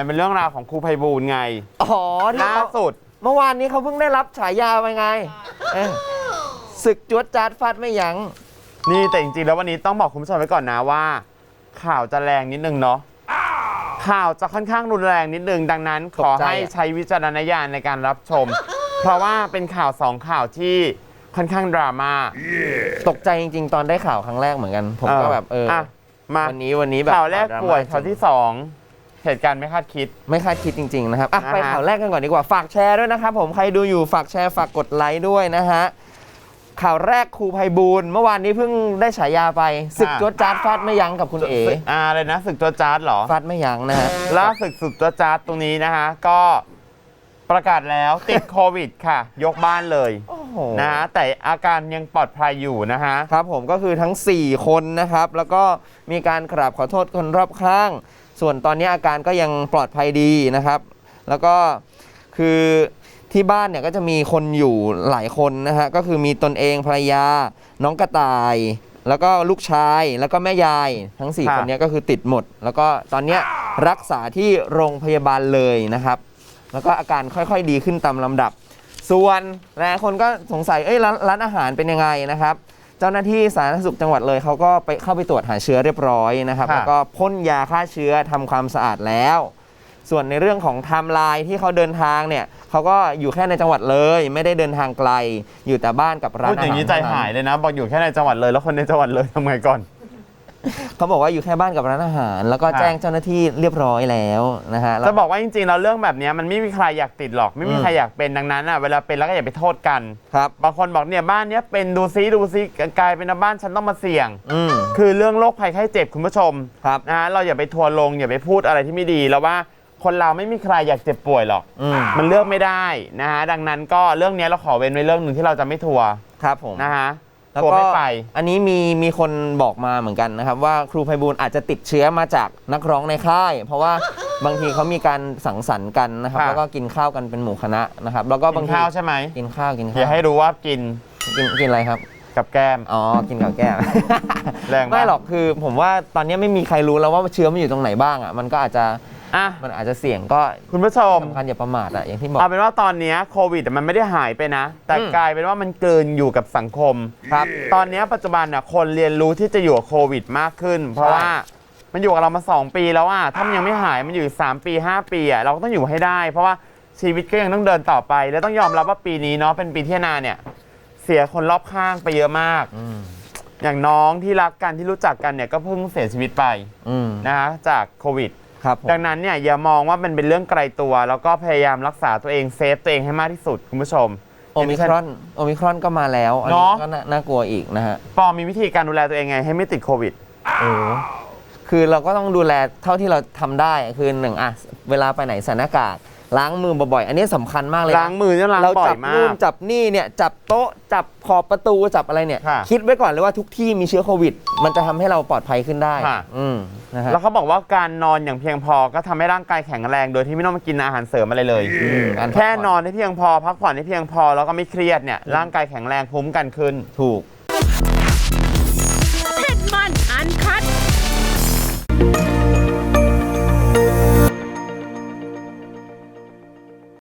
มันเป็นเรื่องราวของครูไพบูลย์ไงอ๋อที่ล่าเขาสุด เมื่อวานนี้เขาเพิ่งได้รับฉายาไปไงเอ้ยศึกจวดจาดฟาดไม่ยั้ง นี่แต่จริงๆแล้ววันนี้ต้องบอกคุณผู้ชมไว้ก่อนนะว่า ข่าวจะแรงนิดนึงเนาะข่าวจะค่อนข้างรุนแรงนิดนึงดังนั้น ขอตกใจให้อะใช้วิจารณญาณในการรับชม เพราะว่าเป็นข่าวสองข่าวที่ค่อนข้างดราม่าตกใจจริง ๆ ตอนได้ข่าวครั้งแรกเหมือนกัน ผมก็แบบเอออะมาวันนี้วันนี้แบบข่าวแรกดม่ป่วยข่าวที่สอง เหตุการณ์ไม่คาดคิด ไม่คาดคิดจริง ๆ นะครับอะนะฮะ ไปข่าวแรกกันก่อนดีกว่า ฝากแชร์ด้วยนะครับผม ใครดูอยู่ฝากแชร์ฝากกดไลค์ด้วยนะฮะ ข่าวแรกครูไพบูลย์เมื่อวานนี้เพิ่งได้ฉายาไปศึกจวดจาดฟาดไม่ยั้งกับคุณเอ๋อ่าเลยนะศึกตัวจาร์ดเหรอ ฟาดไม่ยั้งนะฮะ ล่าสุดสุดตัวจาร์ดตรงนี้นะคะ ก็ประกาศแล้วติดโควิดค่ะ ยกบ้านเลยโอ้โห นะฮะแต่อาการยังปลอดภัยอยู่นะฮะ ครับผมก็คือทั้ง 4 คนนะครับ แล้วก็มีการกราบขอโทษคนรอบข้าง ส่วนตอนนี้อาการก็ยังปลอดภัยดีนะครับ แล้วก็คือที่บ้านเนี่ยก็จะมีคนอยู่หลายคนนะฮะก็คือมีตนเองภรรยา น้องกระต่าย แล้วก็ลูกชายแล้วก็แม่ยายทั้ง 4ค่ะคนเนี้ก็คือติดหมด แล้วก็ตอนเนี้ยรักษาที่โรงพยาบาลเลยนะครับ แล้วก็อาการค่อยๆดีขึ้นตามลำดับ ส่วนหลายคนก็สงสัยเอ้ยร้านร้านอาหารเป็นยังไงนะครับ เจ้าหน้าที่สาธารณสุขจังหวัดเลยเขาก็ไปเข้าไปตรวจหาเชื้อเรียบร้อยนะครับค่ะ แล้วก็พ่นยาฆ่าเชื้อทำความสะอาดแล้ว ส่วนในเรื่องของไทม์ไลน์ที่เขาเดินทางเนี่ยเขาก็อยู่แค่ในจังหวัดเลย ไม่ได้เดินทางไกลอยู่แต่บ้านกับร้านพูดอาอย่าหารงนี้ใจหายเลยนะ บอกอยู่แค่ในจังหวัดเลย แล้วคนในจังหวัดเลยทำไงก่อน เขาบอกว่าอยู่แค่บ้านกับร้านอาหาร แล้วก็ค่ะแจ้งเจ้าหน้าที่เรียบร้อยแล้วนะฮะแล้ว จะบอกว่าจริงๆแล้วเรื่องแบบเนี้ยมันไม่มีใครอยากติดหรอก ไม่มีอืม ใครอยากเป็นดังนั้นอะเวลาเป็นแล้วก็อย่าไปโทษกัน ครับ บางคนบอกเนี่ยบ้านเนี้ยเป็นดูซิดูซิกลายเป็นว่าบ้านฉันต้องมาเสี่ยง อืม คือเรื่องโรคภัยไข้เจ็บคุณผู้ชมครับนะฮะเราอย่าไปทัวร์ลงอย่าไปพูดอะไรที่ไม่ดีแล้วว่าคนเราไม่มีใครอยากเจ็บป่วยหรอกอืมมันเลือกไม่ได้นะฮะดังนั้นก็เรื่องเนี้ยเราขอเว้นไว้เรื่องหนึ่งที่เราจะไม่ทัวร์ครับผม นะฮะ แล้วทัวร์ก็ไม่ไปอันนี้มีมีคนบอกมาเหมือนกันนะครับ ว่าครูไพบูลย์อาจจะติดเชื้อมาจากนักร้องในค่าย เพราะว่าบางทีเขามีการสังสรรค์กันนะครับค่ะ แล้วก็กินข้าวกันเป็นหมู่คณะนะครับ แล้วก็กิบางนทีข้าวใช่ไหมกินข้าวกินอข้าย่าวให้รู้ว่ากินกินกินอะไรครับ กับแก้ม อ๋อ กินกับแก้ม แรงมากไม่หรอกคือผมว่าตอนนี้ไม่มีใครรู้แล้วว่าเชื้อมันอยู่ตรงไหนบ้างอะ มันก็อาจจะ อะมันอาจจะเสี่ยงก็คุณผู้ชม สำคัญอย่าประมาทอะอย่างที่บอก เอาเป็นว่าตอนเนี้ยโควิดมันไม่ได้หายไปนะ แต่อืมกลายเป็นว่ามันเกินอยู่กับสังคมครับตอนเนี้ยปัจจุบันน่ะคนเรียนรู้ที่จะอยู่กับโควิดมากขึ้น เพราะใช่ ว่ามันอยู่กับเรามา 2 ปีแล้วอะถ้ามันยังไม่หายมันอยู่อีก3ปี 5 ปีอะเราก็ต้องอยู่ให้ได้ เพราะว่าชีวิตก็ยังต้องเดินต่อไป แล้วต้องยอมรับว่าปีนี้เนาะเป็นปีที่นาเนี่ย เสียคนรอบข้างไปเยอะมาก อืมอย่างน้องที่รักกันที่รู้จักกันเนี่ยก็เพิ่งเสียชีวิตไป อืม นะฮะจากโควิด ครับผม ดังนั้นเนี่ยอย่ามองว่ามันเป็นเรื่องไกลตัว แล้วก็พยายามรักษาตัวเองเซฟตัวเองให้มากที่สุดคุณผู้ชม โอมิครอนโอมิครอนก็มาแล้ว อันเนนี้อะ ก็น่าน่ากลัวอีกนะฮะ ปอมีวิธีการดูแลตัวเองไงให้ไม่ติดโควิดโอ้คือเราก็ต้องดูแลเท่าที่เราทำได้คือหนึ่งอะเวลาไปไหนใส่หน้ากาก ล้างมือบ่อยๆ อันนี้สำคัญมากเลยนะล้างมือเนี่ยล้างเราบ่อจัยบมานู่นก จับนี่เนี่ยจับโต๊ะจับขอบประตูจับอะไรเนี่ย ค่ะคิดไว้ก่อนเลยว่าทุกที่มีเชื้อโควิด มันจะทำให้เราปลอดภัยขึ้นได้ค่ะ อืมนะฮะแล้วเขาบอกว่าการนอนอย่างเพียงพอก็ทำให้ร่างกายแข็งแรง โดยที่ไม่ต้องมากินอาหารเสริมอะไรเลยอืมการพักผ่อนแค่นอนให้เพียงพอ พักผ่อนให้เพียงพอแล้วก็ไม่เครียดเนี่ยร่างกายแข็งแรงภูมิกันขึ้น ถูก